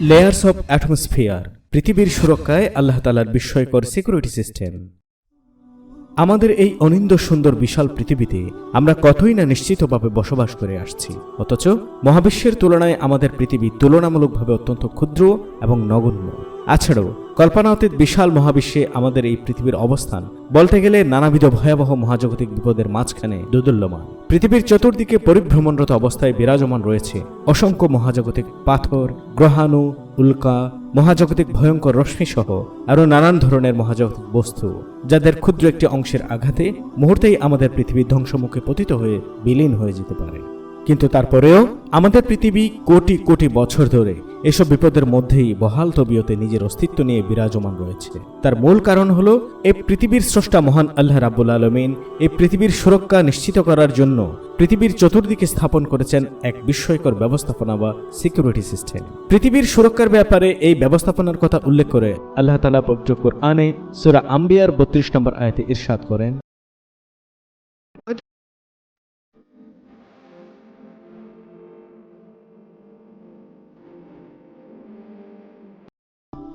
Layers of atmosphere পৃথিবীর সুরক্ষায় আল্লাহ তালার বিস্ময়কর সিকিউরিটি সিস্টেম আমাদের এই অনিন্দ সুন্দর বিশাল পৃথিবীতে আমরা কতই না নিশ্চিতভাবে বসবাস করে আসছি। অথচ মহাবিশ্বের তুলনায় আমাদের পৃথিবী তুলনামূলকভাবে অত্যন্ত ক্ষুদ্র এবং নগণ্য। আছাড়াও কল্পনাতীত বিশাল মহাবিশ্বে আমাদের এই পৃথিবীর অবস্থান বলতে গেলে নানাবিধ ভয়াবহ মহাজাগতিক বিপদের মাঝখানে দোদুল্যমান। পৃথিবীর চতুর্দিকে পরিভ্রমণরত অবস্থায় বিরাজমান রয়েছে অসংখ্য মহাজাগতিক পাথর, গ্রহাণু, উল্কা, মহাজাগতিক ভয়ঙ্কর রশ্মি সহ আরও নানান ধরনের মহাজাগতিক বস্তু, যাদের ক্ষুদ্র একটি অংশের আঘাতে মুহূর্তেই আমাদের পৃথিবীর ধ্বংসমুখে পতিত হয়ে বিলীন হয়ে যেতে পারে। কিন্তু তারপরেও আমাদের পৃথিবী কোটি কোটি বছর ধরে এসব বিপদের মধ্যেই বহাল তবিয়তে নিজের অস্তিত্ব নিয়ে বিরাজমান রয়েছে। তার মূল কারণ হলো এই পৃথিবীর স্রষ্টা মহান আল্লাহ রাব্বুল আলমিন এই পৃথিবীর সুরক্ষা নিশ্চিত করার জন্য পৃথিবীর চতুর্দিকে স্থাপন করেছেন এক বিস্ময়কর ব্যবস্থাপনা বা সিকিউরিটি সিস্টেম পৃথিবীর সুরক্ষার ব্যাপারে এই ব্যবস্থাপনার কথা উল্লেখ করে আল্লাহ তালা পবিত্র কোরআনে সুরা আম্বিয়ার বত্রিশ নম্বর আয়তে ইরশাদ করেন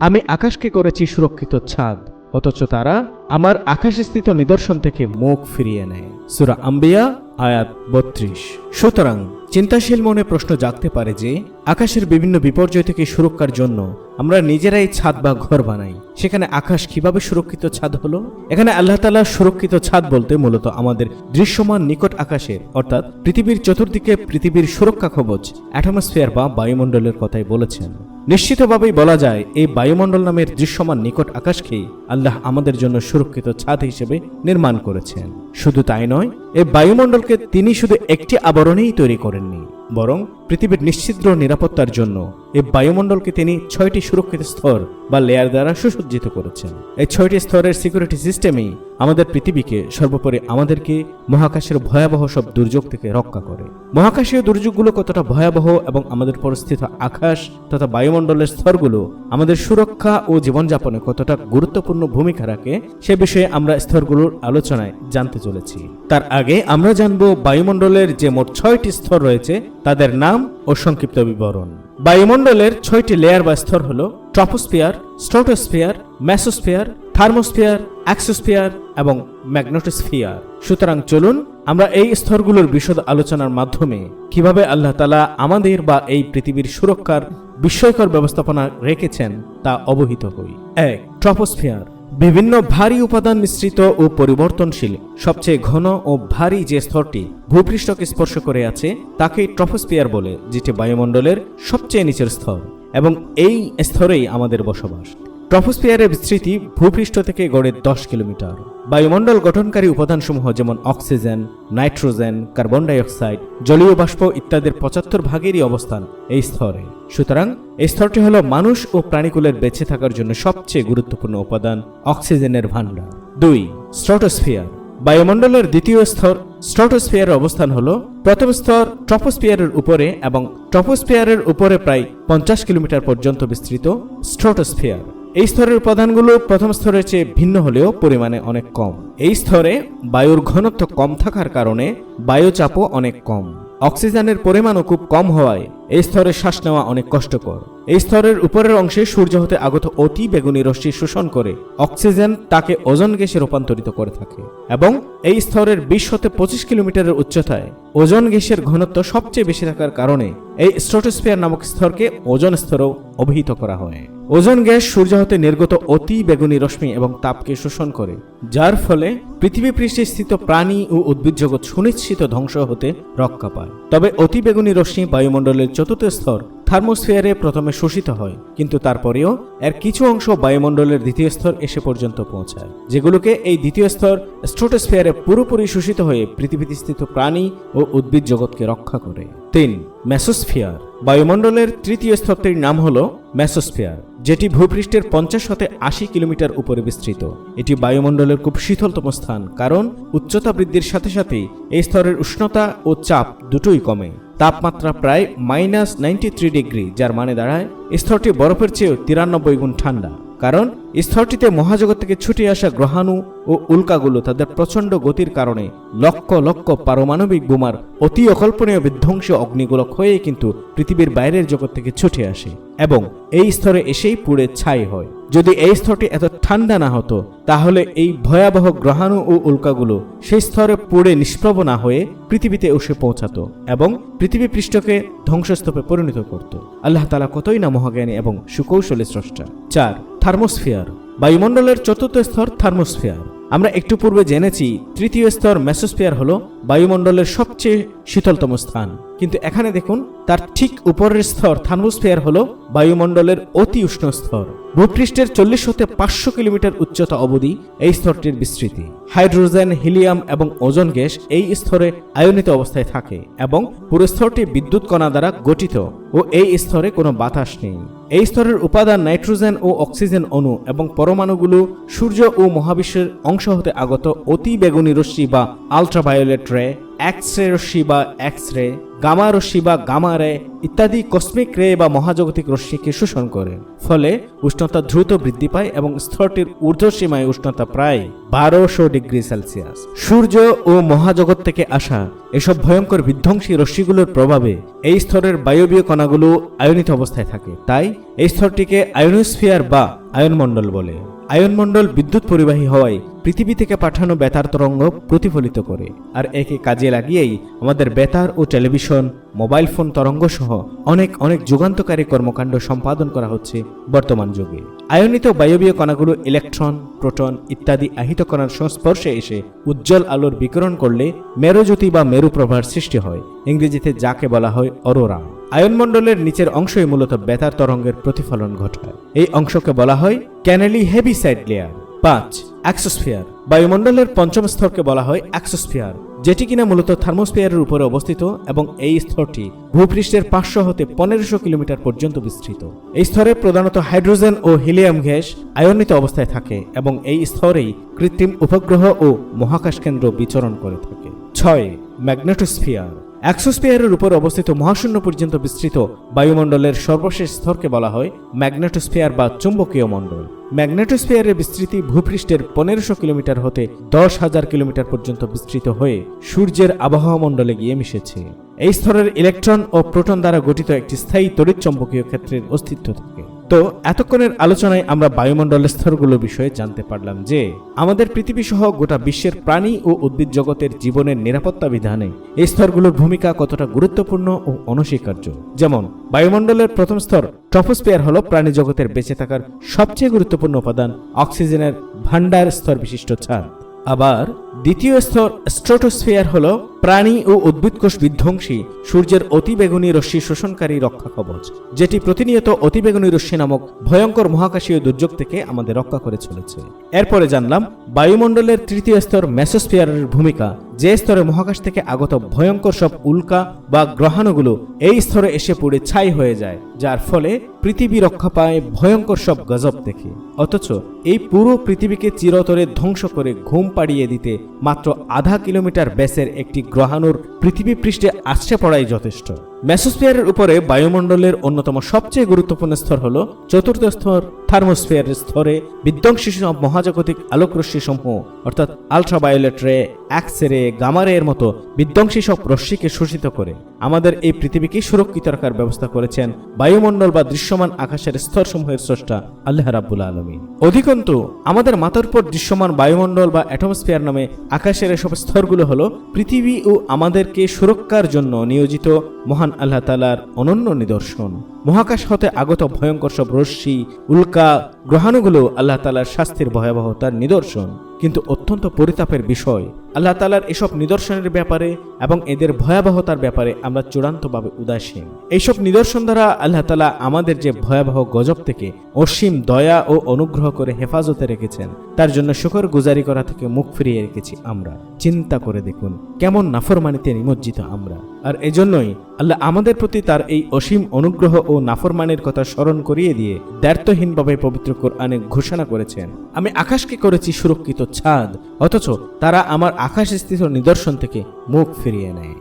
আমি আকাশকে করেছি সুরক্ষিত ছাদ, অথচ তারা আমার আকাশস্থিত নিদর্শন থেকে মুখ ফিরিয়ে নেয়। সুরা আম্বিয়া, আয়াত বত্রিশ। সুতরাং চিন্তাশীল মনে প্রশ্ন জাগতে পারে যে, আকাশের বিভিন্ন বিপর্যয় থেকে সুরক্ষার জন্য আমরা নিজেরাই ছাদ বা ঘর বানাই। সেখানে আকাশ কীভাবে সুরক্ষিত ছাদ হলো? এখানে আল্লাহ তালা সুরক্ষিত ছাদ বলতে মূলত আমাদের দৃশ্যমান নিকট আকাশের, অর্থাৎ পৃথিবীর চতুর্দিকে পৃথিবীর সুরক্ষা কবচ, অ্যাটমসফিয়ার বা বায়ুমণ্ডলের কথাই বলেছেন। নিশ্চিতভাবেই বলা যায়, এই বায়ুমণ্ডল নামের দৃশ্যমান নিকট আকাশকে আল্লাহ আমাদের জন্য সুরক্ষিত ছাদ হিসেবে নির্মাণ করেছেন। শুধু তাই নয় এই বায়ুমণ্ডলকে তিনি শুধু একটি আবরণেই তৈরি করেননি, বরং পৃথিবীর নিশ্চিদ্র নিরাপত্তার জন্য এই বায়ুমণ্ডলকে তিনি ছয়টি সুরক্ষিত স্তর বা লেয়ার দ্বারা সুসজ্জিত করেছেন। এই ছয়টি স্তরের সিকিউরিটি সিস্টেমেই আমাদের পৃথিবীকে সর্বোপরি আমাদেরকে মহাকাশের ভয়াবহ সব দুর্যোগ থেকে রক্ষা করে। মহাকাশীয় দুর্যোগগুলো কতটা ভয়াবহ এবং আমাদের পরিস্থিত আকাশ তথা বায়ুমণ্ডলের স্তরগুলো আমাদের সুরক্ষা ও জীবনযাপনে কতটা গুরুত্বপূর্ণ ভূমিকা রাখে, সে বিষয়ে আমরা স্তরগুলোর আলোচনায় জানতে চলেছি। তার আগে আমরা জানব বায়ুমণ্ডলের যে মোট ছয়টি স্তর রয়েছে, তাদের নাম ও সংক্ষিপ্ত বিবরণ। বায়ুমণ্ডলের ছয়টি লেয়ার বা স্তর হল ট্রপোস্ফিয়ার স্ট্রোটোস্ফিয়ার ম্যাসোস্ফিয়ার থার্মোস্ফিয়ার অ্যাক্সোস্ফিয়ার এবং ম্যাগনেটোস্ফিয়ার সুতরাং চলুন আমরা এই স্তরগুলোর বিশদ আলোচনার মাধ্যমে কীভাবে আল্লাহ তালা আমাদের বা এই পৃথিবীর সুরক্ষার বিস্ময়কর ব্যবস্থাপনা রেখেছেন তা অবহিত হই এক ট্রপোস্ফিয়ার বিভিন্ন ভারী উপাদান মিশ্রিত ও পরিবর্তনশীল, সবচেয়ে ঘন ও ভারী যে স্তরটি ভূপৃষ্ঠকে স্পর্শ করে আছে, তাকে ট্রফোস্পিয়ার বলে, যেটি বায়ুমণ্ডলের সবচেয়ে নিচের স্তর, এবং এই স্তরেই আমাদের বসবাস। ট্রপোস্ফিয়ারের বিস্তৃতি ভূপৃষ্ঠ থেকে গড়ে দশ কিলোমিটার। বায়ুমণ্ডল গঠনকারী উপাদানসমূহ যেমন অক্সিজেন, নাইট্রোজেন, কার্বন ডাইঅক্সাইড, জলীয় বাষ্প ইত্যাদির পঁচাত্তর ভাগেরই অবস্থান এই স্তরে। সুতরাং এই স্তরটি হল মানুষ ও প্রাণীকুলের বেঁচে থাকার জন্য সবচেয়ে গুরুত্বপূর্ণ উপাদান অক্সিজেনের ভাণ্ডার। দুই, স্ট্রটোস্ফিয়ার। বায়ুমণ্ডলের দ্বিতীয় স্তর স্ট্রটোস্ফিয়ারের অবস্থান হল প্রথম স্তর ট্রপোস্ফিয়ারের উপরে এবং ট্রপোস্ফিয়ারের উপরে প্রায় পঞ্চাশ কিলোমিটার পর্যন্ত বিস্তৃত স্ট্রটোস্ফিয়ার। এই স্তরের উপাদানগুলো প্রথম স্তরের চেয়ে ভিন্ন হলেও পরিমাণে অনেক কম। এই স্তরে বায়ুর ঘনত্ব কম থাকার কারণে বায়ুচাপও অনেক কম। অক্সিজেনের পরিমাণও খুব কম হওয়ায় এই স্তরে শ্বাস নেওয়া অনেক কষ্টকর। এই স্তরের উপরের অংশে সূর্য হতে আগত অতি বেগুনি রশ্মি শোষণ করে অক্সিজেন তাকে ওজন গ্যাসে রূপান্তরিত করে থাকে এবং এই স্তরের বিশ হতে পঁচিশ কিলোমিটারের উচ্চতায় ওজন গ্যাসের ঘনত্ব সবচেয়ে বেশি থাকার কারণে এই স্ট্রোটোস্ফিয়ার নামক স্তরকে ওজন স্তরও অভিহিত করা হয়। ওজন গ্যাস সূর্য হতে নির্গত অতি বেগুনি রশ্মি এবং তাপকে শোষণ করে, যার ফলে পৃথিবী পৃষ্ঠে স্থিত প্রাণী ও উদ্ভিদ জগৎ সুনিশ্চিত ধ্বংস হতে রক্ষা পায়। তবে অতি বেগুনি রশ্মি বায়ুমণ্ডলের চতুর্থ স্তর থার্মোস্ফিয়ারে প্রথমে শোষিত হয়, কিন্তু তারপরেও এর কিছু অংশ বায়ুমণ্ডলের দ্বিতীয় স্তর এসে পর্যন্ত পৌঁছায়, যেগুলোকে এই দ্বিতীয় স্তর স্ট্রোটোস্ফিয়ারে পুরোপুরি শোষিত হয়ে পৃথিবীতে স্থিত প্রাণী ও উদ্ভিদ জগৎকে রক্ষা করে। তিন ম্যাসোস্ফিয়ার বায়ুমণ্ডলের তৃতীয় স্তরটির নাম হল ম্যাসোস্ফিয়ার, যেটি ভূপৃষ্ঠের পঞ্চাশ হতে আশি কিলোমিটার উপরে বিস্তৃত। এটি বায়ুমণ্ডলের খুব শীতলতম স্থান, কারণ উচ্চতা বৃদ্ধির সাথে সাথে এই স্তরের উষ্ণতা ও চাপ দুটোই কমে। তাপমাত্রা প্রায় মাইনাস নাইনটি ডিগ্রি, যার মানে দাঁড়ায় স্তরটি বরফের চেয়েও তিরানব্বই গুণ ঠান্ডা। কারণ স্থলটিতে মহাজগৎ থেকে ছুটে আসা গ্রহাণু ও উল্কাগুলো তাদের প্রচণ্ড গতির কারণে লক্ষ লক্ষ পারমাণবিক বোমার অতি অকল্পনীয় বিধ্বংস অগ্নিগোলক হয়ে কিন্তু পৃথিবীর বাইরের জগৎ থেকে ছুটে আসে এবং এই স্তরে এসেই পুড়ে ছাই হয়। যদি এই স্তরটি এত ঠান্ডা না হতো, তাহলে এই ভয়াবহ গ্রহাণু ও উল্কাগুলো সেই স্তরে পুড়ে নিষ্প্রভ না হয়ে পৃথিবীতে এসে পৌঁছাতো এবং পৃথিবী পৃষ্ঠকে ধ্বংসস্তূপে পরিণত করত। আল্লাহ তালা কতই না মহাজ্ঞানী এবং সুকৌশলী স্রষ্টা। চার থার্মোস্ফিয়ার, বায়ুমণ্ডলের চতুর্থ স্তর থার্মোস্ফিয়ার। আমরা একটু পূর্বে জেনেছি, তৃতীয় স্তর মেসোস্ফিয়ার হল বায়ুমণ্ডলের সবচেয়ে শীতলতম স্থান। কিন্তু এখানে দেখুন, তার ঠিক উপরের স্তর থার্মোস্ফিয়ার হল বায়ুমণ্ডলের অতি উষ্ণ স্তর। ভূপৃষ্ঠের চল্লিশ হতে পাঁচশো কিলোমিটার উচ্চতা অবধি এই স্তরটির বিস্তৃতি। হাইড্রোজেন, হিলিয়াম এবং ওজন গ্যাস এই স্তরে আয়নিত অবস্থায় থাকে এবং পুরো স্তরটি বিদ্যুৎ কণা দ্বারা গঠিত ও এই স্তরে কোনো বাতাস নেই। এই স্তরের উপাদান নাইট্রোজেন ও অক্সিজেন অণু এবং পরমাণুগুলো সূর্য ও মহাবিশ্বের অংশ হতে আগত অতি বেগুনি রশ্মি বা আলট্রাভায়োলেট রে এক্স রে রশ্মি বা এক্স রে গামা রশ্মি বা গামা রে ইত্যাদি কসমিক রে বা মহাজাগতিক রশ্মিকে শোষণ করে ফলে উষ্ণতা দ্রুত বৃদ্ধি পায় এবং স্তরটির ঊর্ধ্বসীমায় উষ্ণতা প্রায় বারোশো ডিগ্রি সেলসিয়াস সূর্য ও মহাজগৎ থেকে আসা এসব ভয়ঙ্কর বিধ্বংসী রশ্মিগুলোর প্রভাবে এই স্তরের বায়বীয় কণাগুলো আয়নিত অবস্থায় থাকে। তাই এই স্তরটিকে আয়নোস্ফিয়ার বা আয়নমণ্ডল বলে। আয়নমণ্ডল বিদ্যুৎ পরিবাহী হওয়ায় পৃথিবী থেকে পাঠানো বেতার তরঙ্গ প্রতিফলিত করে, আর একে কাজে লাগিয়েই আমাদের বেতার ও টেলিভিশন, মোবাইল ফোন তরঙ্গ সহ অনেক অনেক যুগান্তকারী কর্মকাণ্ড সম্পাদন করা হচ্ছে বর্তমান যুগে। আয়নিত বায়বীয় কণাগুলো ইলেকট্রন, প্রোটন ইত্যাদি আহিত কণার সংস্পর্শে এসে উজ্জ্বল আলোর বিকিরণ করলে মেরুজ্যোতি বা মেরুপ্রভার সৃষ্টি হয়। ইংরেজিতে যাকে বলা হয় অরোরা। আয়নমণ্ডলের নিচের অংশই মূলত বেতার তরঙ্গের প্রতিফলন ঘটায় এই অংশকে বলা হয় ক্যানেলি হেভিসাইড লেয়ার। পাঁচ, অ্যাক্সোস্ফিয়ার। বায়ুমণ্ডলের পঞ্চম স্তরকে বলা হয় অ্যাক্সোস্ফিয়ার, যেটি কিনা মূলত থার্মোস্ফিয়ারের উপরে অবস্থিত এবং এই স্তরটি ভূপৃষ্ঠের পাঁচশো হতে পনেরোশো কিলোমিটার পর্যন্ত বিস্তৃত। এই স্তরে প্রধানত হাইড্রোজেন ও হিলিয়াম গ্যাস আয়নিত অবস্থায় থাকে এবং এই স্তরেই কৃত্রিম উপগ্রহ ও মহাকাশ কেন্দ্র বিচরণ করে থাকে। ছয়, ম্যাগনেটোস্ফিয়ার। অ্যাক্সোস্ফিয়ারের উপর অবস্থিত মহাশূন্য পর্যন্ত বিস্তৃত বায়ুমণ্ডলের সর্বশেষ স্তরকে বলা হয় ম্যাগনেটোস্ফিয়ার বা চুম্বকীয় মণ্ডল। ম্যাগনেটোস্ফিয়ারের বিস্তৃতি ভূপৃষ্ঠের পনেরোশো কিলোমিটার হতে দশ হাজার কিলোমিটার পর্যন্ত বিস্তৃত হয়ে সূর্যের আবহাওয়া মণ্ডলে গিয়ে মিশেছে। এই স্তরের ইলেকট্রন ও প্রোটন দ্বারা গঠিত একটি স্থায়ী তড়িৎচম্বকীয় ক্ষেত্রের অস্তিত্ব থাকে। তো এতক্ষণের আলোচনায় আমরা বায়ুমণ্ডলের স্তরগুলো বিষয়ে জানতে পারলাম যে, আমাদের পৃথিবী সহ গোটা বিশ্বের প্রাণী ও উদ্ভিদ জগতের জীবনের নিরাপত্তা বিধানে এই স্তরগুলোর ভূমিকা কতটা গুরুত্বপূর্ণ ও অনস্বীকার্য? যেমন, বায়ুমণ্ডলের প্রথম স্তর ট্রপোস্ফিয়ার হল প্রাণী জগতের বেঁচে থাকার সবচেয়ে গুরুত্বপূর্ণ উপাদান অক্সিজেনের ভান্ডার স্তর বিশিষ্ট ছাদ। আবার, দ্বিতীয় স্তর, স্ট্রোটোস্ফিয়ার হল প্রাণী ও উদ্ভিদকোষ বিধ্বংসী, সূর্যের অতিবেগুনি রশ্মি শোষণকারী রক্ষা কবচ, যেটি প্রতিনিয়ত অতিবেগুনি রশ্মি নামক ভয়ঙ্কর মহাকাশীয় দুর্যোগ থেকে আমাদের রক্ষা করে চলেছে। এরপরে জানলাম, বায়ুমণ্ডলের তৃতীয় স্তর মেসোস্ফিয়ারের ভূমিকা, যে স্তরে মহাকাশ থেকে আগত ভয়ঙ্কর সব উল্কা বা গ্রহাণুগুলো এই স্তরে এসে পড়ে ছাই হয়ে যায়, যার ফলে পৃথিবী রক্ষা পায় ভয়ঙ্কর সব গজব দেখে। অথচ এই পুরো পৃথিবীকে চিরতরে ধ্বংস করে ঘুম পাড়িয়ে দিতে মাত্র আধা কিলোমিটার ব্যাসের একটি গ্রহাণুর পৃথিবী পৃষ্ঠে আসছে পড়াই যথেষ্ট। মেসোস্ফিয়ারের উপরে বায়ুমণ্ডলের অন্যতম সবচেয়ে গুরুত্বপূর্ণ স্তর হল চতুর্থ স্তর থার্মোস্ফিয়ারের স্তরে বিধ্বংসী সব মহাজাগতিক আলোকরশ্মি সমূহ অর্থাৎ আলট্রাভায়োলেট রে এক্স রে গামা এর মতো বিধ্বংসী সব রশ্মিকে শোষিত করে। আমাদের এই পৃথিবীকে সুরক্ষিত রাখার ব্যবস্থা করেছেন বায়ুমণ্ডল বা দৃশ্যমান আকাশের স্তরসমূহের স্রষ্টা আল্লাহ রাব্বুল আলমী অধিকন্তু, আমাদের মাথার উপর দৃশ্যমান বায়ুমণ্ডল বা অ্যাটমসফিয়ার নামে আকাশের এসব স্তরগুলো হলো পৃথিবী ও আমাদেরকে সুরক্ষার জন্য নিয়োজিত মহান আল্লাহ তালার অনন্য নিদর্শন। মহাকাশ হতে আগত ভয়ঙ্কর সব রশ্মি, উল্কা গ্রহাণুগুলো আল্লাহ তালার শাস্তির ভয়াবহতার নিদর্শন। কিন্তু অত্যন্ত পরিতাপের বিষয় আল্লাহ তালার এসব নিদর্শনের ব্যাপারে এবং এদের ভয়াবহতার ব্যাপারে আমরা চূড়ান্তভাবে উদাসীন। এইসব নিদর্শন দ্বারা আল্লাহ তালা আমাদের যে ভয়াবহ গজব থেকে অসীম দয়া ও অনুগ্রহ করে হেফাজতে রেখেছেন, তার জন্য শুকর গুজারি করা থেকে মুখ ফিরিয়ে রেখেছি আমরা। চিন্তা করে দেখুন কেমন নাফরমানিতে নিমজ্জিত আমরা। আর এজন্যই আল্লাহ আমাদের প্রতি তার এই অসীম অনুগ্রহ ও নাফরমানের কথা স্মরণ করিয়ে দিয়ে দ্ব্যর্থহীনভাবে পবিত্র কোরআনে ঘোষণা করেছেন, আমি আকাশকে করেছি সুরক্ষিত ছাদ, অথচ তারা আমার আকাশ স্থিত নিদর্শন থেকে মুখ ফিরিয়ে নেয়।